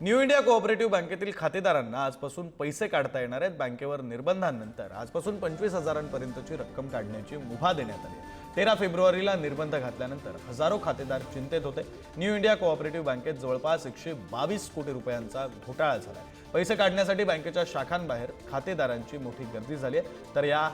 New India cooperative बँकेतील खातेदारांना आजपासून पैसे काढता येणार आहेत बँकेवर निर्बंधांनंतर. आजपासून पंचवीस हजारांपर्यंतची रक्कम काढण्याची मुभा देण्यात आली आहे. तेरा फेब्रुवारीला निर्बंध घातल्यानंतर हजारो खातेदार चिंतेत होते. न्यू इंडिया कोऑपरेटिव्ह बँकेत जवळपास एकशे बावीस कोटी रुपयांचा घोटाळा झाला पैसे काढण्यासाठी बँकेच्या शाखांबाहेर खातेदारांची मोठी गर्दी झाली आहे. तर या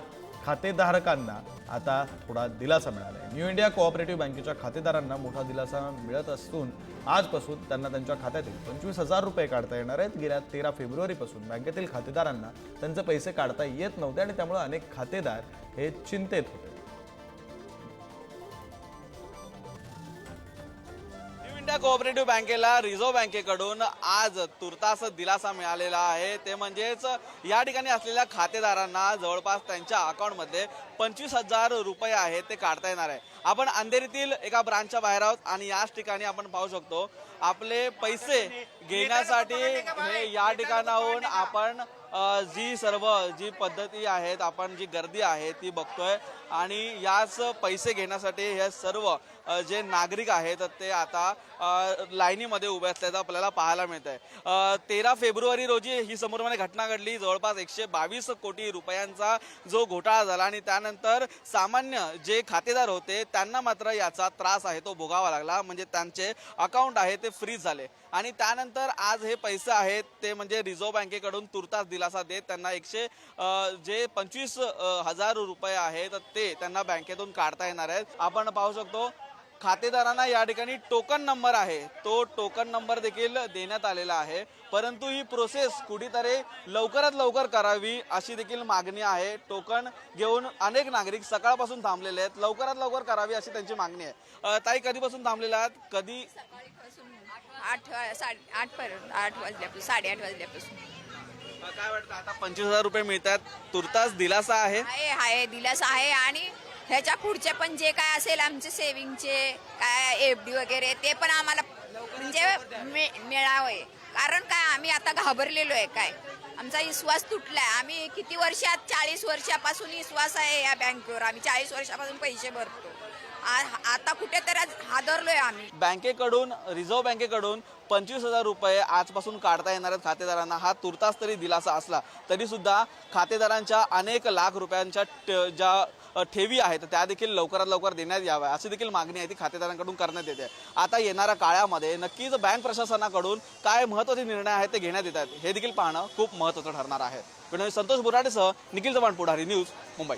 खातेधारकांना आता थोडा दिलासा मिळाला आहे. न्यू इंडिया कोऑपरेटिव्ह बँकेच्या खातेदारांना मोठा दिलासा मिळत असून आजपासून त्यांना त्यांच्या खात्यातील पंचवीस हजार रुपये काढता येणार आहेत. गेल्या तेरा फेब्रुवारीपासून बँकेतील खातेदारांना त्यांचे पैसे काढता येत नव्हते आणि त्यामुळे अनेक खातेदार हे चिंतेत होते. कोऑपरेटिव्ह बँकेला रिझर्व्ह बँकेकडून आज तुर्तास दिलासा मिळालेला आहे. ते म्हणजेच या ठिकाणी असलेल्या खातेदारांना जवळपास त्यांच्या अकाउंटमध्ये पंचवीस हजार रुपये आहेत ते काढता येणार आहे. आपण अंधेरीतील एका ब्रांचच्या बाहेर आहोत आणि याच ठिकाणी आपण पाहू शकतो आपले पैसे घेण्यासाठी हे या ठिकाणाहून आपण जी सर्व जी पद्धती आहेत आपण जी गर्दी आहे ती बघतोय. आणि याच पैसे घेण्यासाठी हे सर्व जे नागरिक आहेत ते आता लाईनीमध्ये उभे असल्याचं आपल्याला पाहायला मिळत आहे तेरा फेब्रुवारी रोजी ही समोरमध्ये घटना घडली. जवळपास एकशे बावीस कोटी रुपयांचा जो घोटाळा झाला आणि त्यानंतर सामान्य जे खातेदार होते त्यांना मात्र याचा त्रास आहे तो भोगावा लागला. म्हणजे त्यांचे अकाउंट आहे ते फ्रीज झाले. आणि त्यानंतर आज हे पैसे आहेत ते म्हणजे रिझर्व्ह बँकेकडून तुर्तास दिलासा देत त्यांना एकशे जे पंचवीस हजार रुपये आहेत ते त्यांना बँकेतून काढता येणार आहेत. आपण पाहू शकतो खातेदारांना या ठिकाणी टोकन नंबर आहे. तो टोकन नंबर देखील देण्यात आलेला आहे. परंतु ही प्रोसेस कुठेतरी लवकरात लवकर करावी अशी देखील मागणी आहे. टोकन घेऊन अनेक नागरिक सकाळपासून थांबलेले आहेत. लवकरात लवकर करावी अशी त्यांची मागणी आहे. ताई कधीपासून थांबलेल्या आहात? कधी? आठ साडे आठ पर्यंत आठ वाजल्यापासून साडेआठ वाजल्यापासून. काय वाटतं? आता पंचवीस हजार रुपये मिळतात. तुर्तास दिलासा आहे दिलासा आहे आणि ह्याच्या पुढचे पण जे काय असेल आमचे सेव्हिंगचे काय एफ डी वगैरे ते पण आम्हाला म्हणजे मिळावे. कारण काय आम्ही आता घाबरलेलो आहे काय? आमचा विश्वास तुटलाय. आम्ही किती वर्षात चाळीस वर्षापासून विश्वास आहे या बँकेवर. आम्ही चाळीस वर्षापासून पैसे भरतो. आता कुठेतरी आज हादरलोय आम्ही. बँकेकडून रिझर्व्ह बँकेकडून पंचवीस हजार रुपये आजपासून काढता येणार आहेत खातेदारांना. हा तुर्तास तरी दिलासा असला तरी सुद्धा खातेदारांच्या अनेक लाख रुपयांच्या ज्या ठेवी आहेत त्या देखील लवकरात लवकर देण्यात याव्या. अशी देखील मागणी आहे ती खातेदारांकडून करण्यात येते. आता येणाऱ्या काळामध्ये नक्कीच बँक प्रशासनाकडून काय महत्त्वाचे निर्णय आहेत ते घेण्यात येतात हे देखील पाहणं खूप महत्त्वाचं ठरणार आहे. संतोष बुराडेसह निखिल चव्हाण पुढारी न्यूज मुंबई.